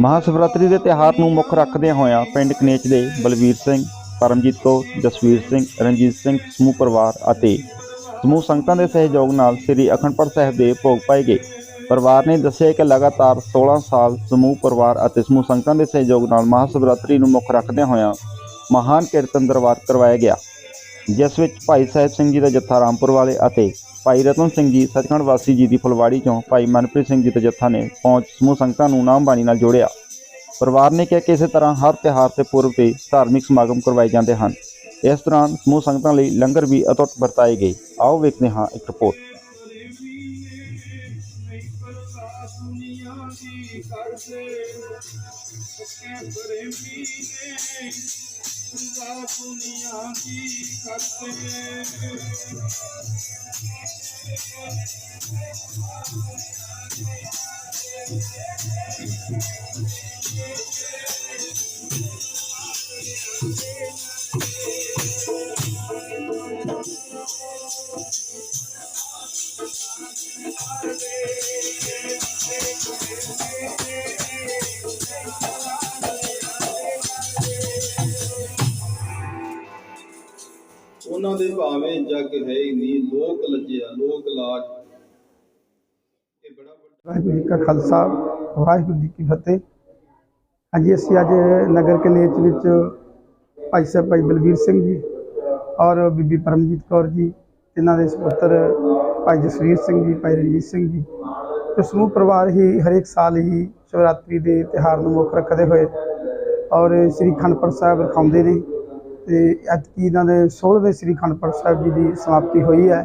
ਮਹਾਸ਼ਿਵਰਾਤਰੀ ਦੇ ਤਿਉਹਾਰ ਨੂੰ ਮੁੱਖ ਰੱਖਦਿਆਂ ਹੋਇਆਂ ਪਿੰਡ ਕਨੇਚ ਦੇ ਬਲਵੀਰ ਸਿੰਘ, ਪਰਮਜੀਤ ਕੌਰ, ਜਸਵੀਰ ਸਿੰਘ, ਰਣਜੀਤ ਸਿੰਘ, ਸਮੂਹ ਪਰਿਵਾਰ ਅਤੇ ਸਮੂਹ ਸੰਗਤਾਂ ਦੇ ਸਹਿਯੋਗ ਨਾਲ ਸ੍ਰੀ ਅਖੰਡਪੁਰ ਸਾਹਿਬ ਦੇ ਭੋਗ ਪਾਏ ਗਏ। ਪਰਿਵਾਰ ਨੇ ਦੱਸਿਆ ਕਿ ਲਗਾਤਾਰ 16 ਸਾਲ ਸਮੂਹ ਪਰਿਵਾਰ ਅਤੇ ਸਮੂਹ ਸੰਗਤਾਂ ਦੇ ਸਹਿਯੋਗ ਨਾਲ ਮਹਾਸ਼ਿਵਰਾਤਰੀ ਨੂੰ ਮੁੱਖ ਰੱਖਦਿਆਂ ਹੋਇਆਂ ਮਹਾਨ ਕੀਰਤਨ ਦਰਬਾਰ ਕਰਵਾਇਆ ਗਿਆ। ਜਿਸ ਵਿੱਚ ਭਾਈ ਸਾਹਿਬ ਸਿੰਘ ਜੀ ਦਾ ਜੱਥਾ ਰਾਮਪੁਰ ਵਾਲੇ ਅਤੇ ਭਾਈ ਰਤਨ ਸਿੰਘ ਜੀ, ਸੱਚਖੰਡ ਵਾਸੀ ਜੀ ਦੀ ਫੁਲਵਾੜੀ ਚੋਂ ਭਾਈ ਮਨਪ੍ਰੀਤ ਸਿੰਘ ਜੀ ਦੇ ਜੱਥਾ ਨੇ ਪਹੁੰਚ ਸਮੂਹ ਸੰਗਤਾਂ ਨੂੰ ਨਾਮਬਾਣੀ ਨਾਲ ਜੋੜਿਆ। ਪਰਿਵਾਰ ਨੇ ਕਿਹਾ ਕਿ ਇਸੇ ਤਰ੍ਹਾਂ ਹਰ ਤਿਉਹਾਰ ਤੇ ਪੁਰਬ ਤੇ ਧਾਰਮਿਕ ਸਮਾਗਮ ਕਰਵਾਏ ਜਾਂਦੇ ਹਨ। ਇਸ ਦੌਰਾਨ ਸਮੂਹ ਸੰਗਤਾਂ ਲਈ ਲੰਗਰ ਵੀ ਅਤੁੱਟ ਵਰਤਾਏ ਗਏ। ਆਓ ਵੇਖਦੇ ਹਾਂ ਇੱਕ ਰਿਪੋਰਟ। ਕਰਦੇ ਸਕੇ ਪ੍ਰੇਮੀ ਨੇ ਸੁਦਾ ਦੁਨੀਆ ਦੀ ਕਰਦੇ ਉਹਨਾਂ ਦੇ ਭਾਵੇਂ ਜਗ ਹੈ ਹੀ ਨਹੀਂ, ਲੋਕ ਲੱਜਿਆ, ਲੋਕ ਲਾਜ। ਇਹ ਬੜਾ ਵਾਹਿਗੁਰੂ ਜੀ ਕਾ ਖਾਲਸਾ, ਵਾਹਿਗੁਰੂ ਜੀ ਕੀ ਫਤਿਹ। ਹਾਂਜੀ, ਅਸੀਂ ਅੱਜ ਨਗਰ ਕਨੇਚ ਵਿੱਚ ਭਾਈ ਸਾਹਿਬ, ਭਾਈ ਬਲਵੀਰ ਸਿੰਘ ਜੀ ਔਰ ਬੀਬੀ ਪਰਮਜੀਤ ਕੌਰ ਜੀ ਇਹਨਾਂ ਦੇ ਸੁਪੁੱਤਰ ਭਾਈ ਜਸਵੀਰ ਸਿੰਘ ਜੀ, ਭਾਈ ਰਣਜੀਤ ਸਿੰਘ ਜੀ। ਤੇ ਸਮੂਹ ਪਰਿਵਾਰ ਹੀ ਹਰੇਕ ਸਾਲ ਹੀ ਸ਼ਿਵਰਾਤਰੀ ਦੇ ਤਿਉਹਾਰ ਨੂੰ ਮੁੱਖ ਰੱਖਦੇ ਹੋਏ ਔਰ ਸ੍ਰੀ ਖੰਡਪੁਰ ਸਾਹਿਬ ਰਖਾਉਂਦੇ ਨੇ। ਤੇ ਐਤਕੀ ਇਹਨਾਂ ਦੇ 16ਵੇਂ ਸ੍ਰੀ ਖੰਡਪੁਰ ਸਾਹਿਬ ਜੀ ਦੀ ਸਮਾਪਤੀ ਹੋਈ ਹੈ।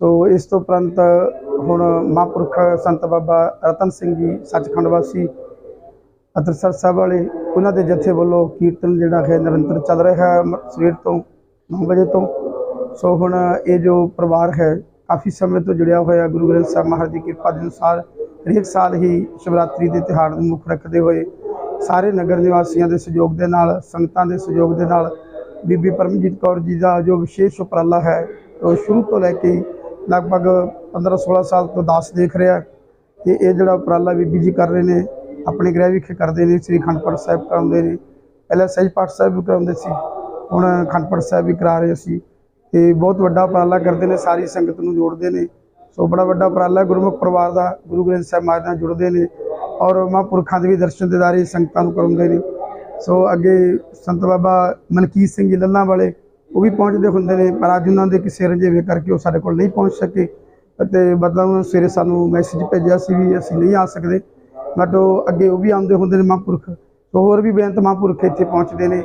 ਸੋ ਇਸ ਤੋਂ ਉਪਰੰਤ ਹੁਣ ਮਹਾਂਪੁਰਖ ਸੰਤ ਬਾਬਾ ਰਤਨ ਸਿੰਘ ਜੀ, ਸੱਚਖੰਡ ਵਾਸੀ ਅਤਰਸਰ ਸਾਹਿਬ ਵਾਲੇ, ਉਹਨਾਂ ਦੇ ਜਥੇ ਵੱਲੋਂ ਕੀਰਤਨ ਜਿਹੜਾ ਹੈ ਨਿਰੰਤਰ ਚੱਲ ਰਿਹਾ ਹੈ ਸਵੇਰ ਤੋਂ 9 ਵਜੇ ਤੋਂ। ਸੋ ਹੁਣ ਇਹ ਜੋ ਪਰਿਵਾਰ ਹੈ, ਕਾਫੀ ਸਮੇਂ ਤੋਂ ਜੁੜਿਆ ਹੋਇਆ ਗੁਰੂ ਗ੍ਰੰਥ ਸਾਹਿਬ ਮਹਾਰਾਜ ਦੀ ਕਿਰਪਾ ਦੇ ਅਨੁਸਾਰ ਹਰੇਕ ਸਾਲ ਹੀ ਸ਼ਿਵਰਾਤਰੀ ਦੇ ਤਿਉਹਾਰ ਨੂੰ ਮੁੱਖ ਰੱਖਦੇ ਹੋਏ ਸਾਰੇ ਨਗਰ ਨਿਵਾਸੀਆਂ ਦੇ ਸਹਿਯੋਗ ਦੇ ਨਾਲ, ਸੰਗਤਾਂ ਦੇ ਸਹਿਯੋਗ ਦੇ ਨਾਲ ਬੀਬੀ ਪਰਮਜੀਤ ਕੌਰ ਜੀ ਦਾ ਜੋ ਵਿਸ਼ੇਸ਼ ਉਪਰਾਲਾ ਹੈ, ਉਹ ਸ਼ੁਰੂ ਤੋਂ ਲੈ ਕੇ ਲਗਭਗ 15-16 ਸਾਲ ਤੋਂ ਦਾਸ ਦੇਖ ਰਿਹਾ ਤੇ ਇਹ ਜਿਹੜਾ ਉਪਰਾਲਾ ਬੀਬੀ ਜੀ ਕਰ ਰਹੇ ਨੇ, ਆਪਣੇ ਗ੍ਰਹਿ ਵਿਖੇ ਕਰਦੇ ਨੇ, ਸ੍ਰੀ ਖੰਡਪੁਰ ਸਾਹਿਬ ਕਰਾਉਂਦੇ ਨੇ। ਪਹਿਲਾਂ ਸਹਿਜ ਪਾਠ ਸਾਹਿਬ ਵੀ ਕਰਾਉਂਦੇ ਸੀ, ਹੁਣ ਖੰਡਪੁਰ ਸਾਹਿਬ ਵੀ ਕਰਾ ਰਹੇ ਸੀ ਤੇ ਬਹੁਤ ਵੱਡਾ ਉਪਰਾਲਾ ਕਰਦੇ ਨੇ, ਸਾਰੀ ਸੰਗਤ ਨੂੰ ਜੋੜਦੇ ਨੇ। ਸੋ ਬੜਾ ਵੱਡਾ ਉਪਰਾਲਾ ਗੁਰਮੁਖ ਪਰਿਵਾਰ ਦਾ, ਗੁਰੂ ਗ੍ਰੰਥ ਸਾਹਿਬ ਮਹਾਰਾਜ ਨਾਲ ਜੁੜਦੇ ਨੇ ਔਰ ਮਹਾਂਪੁਰਖਾਂ ਦੇ ਵੀ ਦਰਸ਼ਨ ਦਿਦਾਰੇ ਸੰਗਤਾਂ ਨੂੰ ਕਰਾਉਂਦੇ ਨੇ। ਸੋ ਅੱਗੇ ਸੰਤ ਬਾਬਾ ਮਨਕੀਤ ਸਿੰਘ ਜੀ ਲੱਲਾ ਵਾਲੇ ਉਹ ਵੀ ਪਹੁੰਚਦੇ ਹੁੰਦੇ ਨੇ, ਪਰ ਅੱਜ ਉਹਨਾਂ ਦੇ ਕਿਸੇ ਰੰਜੇਵੇ ਕਰਕੇ ਉਹ ਸਾਡੇ ਕੋਲ ਨਹੀਂ ਪਹੁੰਚ ਸਕੇ। ਅਤੇ ਬਦਲਾ ਉਹਨਾਂ ਸਵੇਰੇ ਸਾਨੂੰ ਮੈਸੇਜ ਭੇਜਿਆ ਸੀ ਵੀ ਅਸੀਂ ਨਹੀਂ ਆ ਸਕਦੇ। ਬਟ ਉਹ ਅੱਗੇ ਉਹ ਵੀ ਆਉਂਦੇ ਹੁੰਦੇ ਨੇ ਮਹਾਂਪੁਰਖ। ਸੋ ਹੋਰ ਵੀ ਬੇਅੰਤ ਮਹਾਂਪੁਰਖ ਇੱਥੇ ਪਹੁੰਚਦੇ ਨੇ।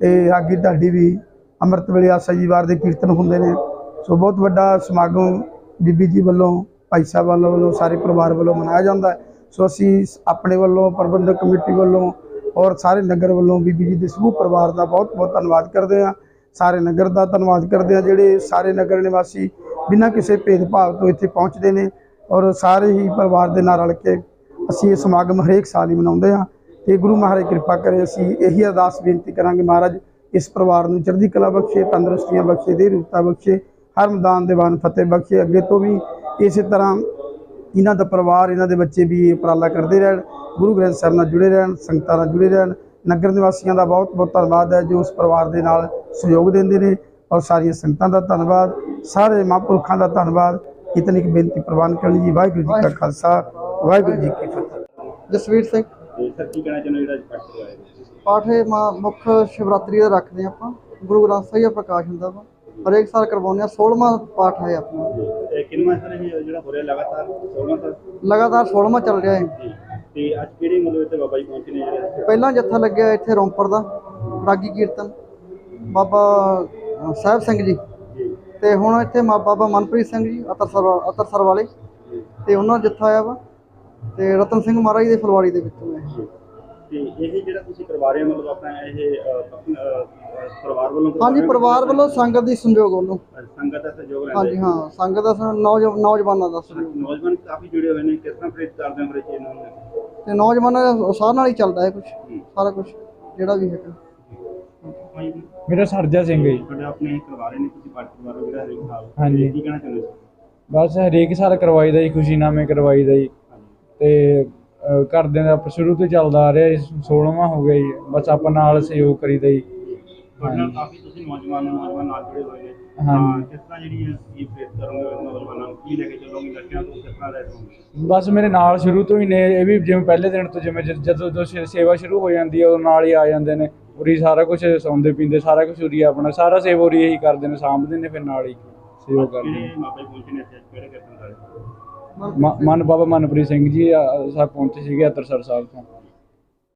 ਤੇ ਰਾਗੀ ਢਾਡੀ ਵੀ ਅੰਮ੍ਰਿਤ ਵੇਲੇ ਆਸਾ ਜੀ ਵਾਰ ਦੇ ਕੀਰਤਨ ਹੁੰਦੇ ਨੇ। ਸੋ ਬਹੁਤ ਵੱਡਾ ਸਮਾਗਮ ਬੀਬੀ ਜੀ ਵੱਲੋਂ, ਭਾਈ ਸਾਹਿਬ ਵੱਲੋਂ ਵੱਲੋਂ ਸਾਰੇ ਪਰਿਵਾਰ ਵੱਲੋਂ ਮਨਾਇਆ ਜਾਂਦਾ ਸੋ ਅਸੀਂ ਆਪਣੇ ਵੱਲੋਂ, ਪ੍ਰਬੰਧਕ ਕਮੇਟੀ ਵੱਲੋਂ ਔਰ ਸਾਰੇ ਨਗਰ ਵੱਲੋਂ ਬੀਬੀ ਜੀ ਦੇ ਸਮੂਹ ਪਰਿਵਾਰ ਦਾ ਬਹੁਤ ਬਹੁਤ ਧੰਨਵਾਦ ਕਰਦੇ ਹਾਂ। ਸਾਰੇ ਨਗਰ ਦਾ ਧੰਨਵਾਦ ਕਰਦੇ ਹਾਂ, ਜਿਹੜੇ ਸਾਰੇ ਨਗਰ ਨਿਵਾਸੀ ਬਿਨਾਂ ਕਿਸੇ ਭੇਦਭਾਵ ਤੋਂ ਇੱਥੇ ਪਹੁੰਚਦੇ ਨੇ ਔਰ ਸਾਰੇ ਹੀ ਪਰਿਵਾਰ ਦੇ ਨਾਲ ਰਲ ਕੇ ਅਸੀਂ ਇਹ ਸਮਾਗਮ ਹਰੇਕ ਸਾਲ ਹੀ ਮਨਾਉਂਦੇ ਹਾਂ। ਤੇ ਗੁਰੂ ਮਹਾਰਾਜ ਕਿਰਪਾ ਕਰੇ, ਅਸੀਂ ਇਹੀ ਅਰਦਾਸ ਬੇਨਤੀ ਕਰਾਂਗੇ ਮਹਾਰਾਜ, ਇਸ ਪਰਿਵਾਰ ਨੂੰ ਚੜ੍ਹਦੀ ਕਲਾ ਬਖਸ਼ੇ, ਤੰਦਰੁਸਤੀਆਂ ਬਖਸ਼ੇ ਦੇ ਰੂਪਤਾ ਬਖਸ਼ੇ, ਹਰ ਮੈਦਾਨ ਦੀਵਾਨ ਫਤਿਹ ਬਖਸ਼ੇ, ਅੱਗੇ ਤੋਂ ਵੀ ਇਸੇ ਤਰ੍ਹਾਂ ਇਹਨਾਂ ਦਾ ਪਰਿਵਾਰ ਇਹਨਾਂ ਦੇ ਬੱਚੇ ਵੀ ਉਪਰਾਲਾ ਕਰਦੇ ਰਹਿਣ ਗੁਰੂ ਗ੍ਰੰਥ ਸਾਹਿਬ ਨਾਲ ਜੁੜੇ ਰਹਿਣ ਸੰਗਤਾਂ ਨਾਲ ਜੁੜੇ ਰਹਿਣ ਨਗਰ ਨਿਵਾਸੀਆਂ ਦਾ ਬਹੁਤ ਬਹੁਤ ਧੰਨਵਾਦ ਹੈ ਜੋ ਉਸ ਪਰਿਵਾਰ ਦੇ ਨਾਲ ਸਹਿਯੋਗ ਦਿੰਦੇ ਨੇ ਔਰ ਸਾਰੀਆਂ ਸੰਗਤਾਾਂ ਦਾ ਧੰਨਵਾਦ ਸਾਰੇ ਮਹਾਂਪੁਰਖਾਂ ਦਾ ਧੰਨਵਾਦ। ਇਤਨੀ ਕੁ ਬੇਨਤੀ ਪ੍ਰਵਾਨ ਕਰਨ ਜੀ ਵਾਹਿਗੁਰੂ ਜੀ ਕਾ ਖਾਲਸਾ ਵਾਹਿਗੁਰੂ ਜੀ ਕੀ ਫਤਿਹ। ਜਸਵੀਰ ਸਿੰਘ। ਸਰ ਕੀ ਕਹਿਣਾ ਚਾਹੁੰਦੇ ਜਿਹੜਾ ਅੱਜ ਪਾਠ ਕਰਵਾਇਆ ਪਾਠ ਇਹ ਮਾ- ਮੁੱਖ ਸ਼ਿਵਰਾਤਰੀ ਦਾ ਰੱਖਦੇ ਹਾਂ ਆਪਾਂ। ਗੁਰੂ ਗ੍ਰੰਥ ਸਾਹਿਬ ਦਾ ਪ੍ਰਕਾਸ਼ ਹੁੰਦਾ ਵਾ। ਹਰੇਕ ਸਾਲ ਕਰਵਾਉਂਦੇ ਆ 16ਵਾਂ ਪਾਠ ਹੈ ਆਪਣਾ। ਕਿੰਨਾ ਸਰ ਇਹ ਜਿਹੜਾ ਹੋ ਰਿਹਾ ਲਗਾਤਾਰ? 16 ਸਾਲ ਲਗਾਤਾਰ 16ਵਾਂ ਚੱਲ ਰਿਹਾ ਹੈ। ਤੇ ਅੱਜ ਕਿਹੜੇ ਮਤਲਬ ਇੱਥੇ ਬਾਬਾ ਜੀ ਪਹੁੰਚੇ ਨੇ ਜਿਹੜੇ ਪਹਿਲਾਂ ਜੱਥਾ ਲੱਗਿਆ ਇੱਥੇ ਰੌਂਪਰ ਦਾ ਰਾਗੀ ਕੀਰਤਨ। ਬਾਬਾ ਸਾਹਿਬ ਸਿੰਘ ਜੀ। ਤੇ ਹੁਣ ਇੱਥੇ ਮਾ- ਬਾਬਾ ਮਨਪ੍ਰੀਤ ਸਿੰਘ ਜੀ ਅਤਰਸਰ ਅਤਰਸਰ ਵਾਲੇ ਤੇ ਉਹਨਾਂ ਜੱਥਾ ਆਇਆ ਵਾ। ਤੇ ਰਤਨ ਸਿੰਘ ਮਹਾਰਾਜ ਦੇ ਫਲਵਾੜੀ ਦੇ ਵਿੱਚੋਂ ਹੈ ਤੇ ਇਹ ਜਿਹੜਾ ਤੁਸੀਂ ਕਰਵਾ ਰਹੇ ਹੋ ਮਤਲਬ ਆਪਣਾ ਇਹ ਅਹ, ਆਪਣਾ, ਅਹ, ਪਰਿਵਾਰ ਵੱਲੋਂ ਹਾਂਜੀ? ਪਰਿਵਾਰ ਸੰਗਤ ਦੀ ਸੰਯੋਗ ਵੱਲੋਂ। ਸੰਗਤ ਦਾ ਸਹਿਯੋਗ ਹਾਂਜੀ ਰਹਿੰਦਾ ਹਾਂ ਸੰਗਤ ਦਾ ਨੌਜਵਾਨਾਂ ਦਾ ਸਹਿਯੋਗ ਨੌਜਵਾਨ ਕਾਫੀ ਜੁੜੇ ਹੋਏ ਨੇ ਕਿਸ ਤਰ੍ਹਾਂ ਪ੍ਰੇਰਿਤ ਕਰਦੇ ਹੋ ਫਿਰ ਇਹ ਇਹਨਾਂ ਨੂੰ? ਤੇ ਨੌਜਵਾਨਾਂ ਦਾ ਉਸਾਰ ਨਾਲ ਹੀ ਚੱਲਦਾ ਹੈ। ਕੁਝ ਸਾਰਾ ਕੁਝ ਜਿਹੜਾ ਵੀ ਹੈਗਾ। ਮੇਰਾ ਸਰਜਾ ਸਿੰਘ ਜੀ। ਤੁਹਾਡੇ ਆਪਣੇ ਕਰਵਾ ਰਹੇ ਨੇ ਤੁਸੀਂ ਪਾਠ ਕਰਵਾ ਰਹੇ ਜਿਹੜਾ ਹਰੇਕ ਸਾਲ ਹਾਂਜੀ। ਕੀ ਕਹਿਣਾ ਚਾਹੁੰਦੇ ਬਸ ਹਰੇਕ ਸਾਲ ਕਰਵਾਈਦਾ ਜੀ ਖੁਸ਼ੀਨਾਮੇ ਕਰਵਾਈਦਾ ਜੀ। ਤੇ ਘਰਦਿਆਂ ਦਾ ਆਪਾਂ ਸ਼ੁਰੂ ਤੋਂ ਚੱਲਦਾ ਆ ਰਿਹਾ ਇਸ 16ਵਾਂ ਹੋ ਗਿਆ ਜੀ ਬਸ ਆਪਾਂ ਨਾਲ ਸਹਿਯੋਗ ਕਰੀਦਾ ਜੀ। ਤੁਹਾਡੇ ਨਾਲ ਕਾਫੀ ਤੁਸੀਂ ਨੌਜਵਾਨ ਨੌਜਵਾਨ ਨਾਲ ਜੁੜੇ ਹੋਏ ਨੇ। ਹਾਂਜੀ। ਤਾਂ ਕਿਸ ਤਰ੍ਹਾਂ ਜਿਹੜੀ ਹੈ ਕੀ ਫੇਸ ਕਰੋਗੇ ਨੌਜਵਾਨਾਂ ਨੂੰ? ਕੀ ਲੈ ਕੇ ਚੱਲੋਗੇ ਨਸ਼ਿਆਂ ਤੋਂ ਕਿਸ ਤਰ੍ਹਾਂ ਲੈ ਜਾਓਗੇ ਬਸ ਮੇਰੇ ਨਾਲ ਸ਼ੁਰੂ ਤੋਂ ਹੀ ਨੇ ਇਹ ਵੀ ਜਿਵੇਂ ਪਹਿਲੇ ਦਿਨ ਤੋਂ ਜਿਵੇਂ ਜਦ- ਤੋਂ ਸੇਵਾ ਸ਼ੁਰੂ ਹੋ ਜਾਂਦੀ ਹੈ ਉਹ ਨਾਲ ਹੀ ਆ ਜਾਂਦੇ ਨੇ। ਉਰੀ ਸਾਰਾ ਕੁਝ ਸੌਂਦੇ ਪੀਂਦੇ ਸਾਰਾ ਕੁਝ ਉਰੀ ਆਪਣਾ ਸਾਰਾ ਸੇਵਾ ਉਰੀ ਇਹੀ ਕਰਦੇ ਨੇ ਸਾਂਭਦੇ ਨੇ ਫਿਰ ਨਾਲ ਹੀ ਸੇਵਾ ਕਰਦੇ ਨੇ। ਮਾਪੇ ਪਹੁੰਚੇ ਨੇ ਇੱਥੇ ਕਿਹੜੇ ਕਿਹੜੇ ਮਨ ਬਾਬਾ ਮਨਪ੍ਰੀਤ ਸਿੰਘ ਜੀ ਆ- ਸਾਹਿਬ ਪਹੁੰਚੇ ਸੀਗੇ ਅੰਮ੍ਰਿਤਸਰ ਸਾਹਿਬ ਤੋਂ।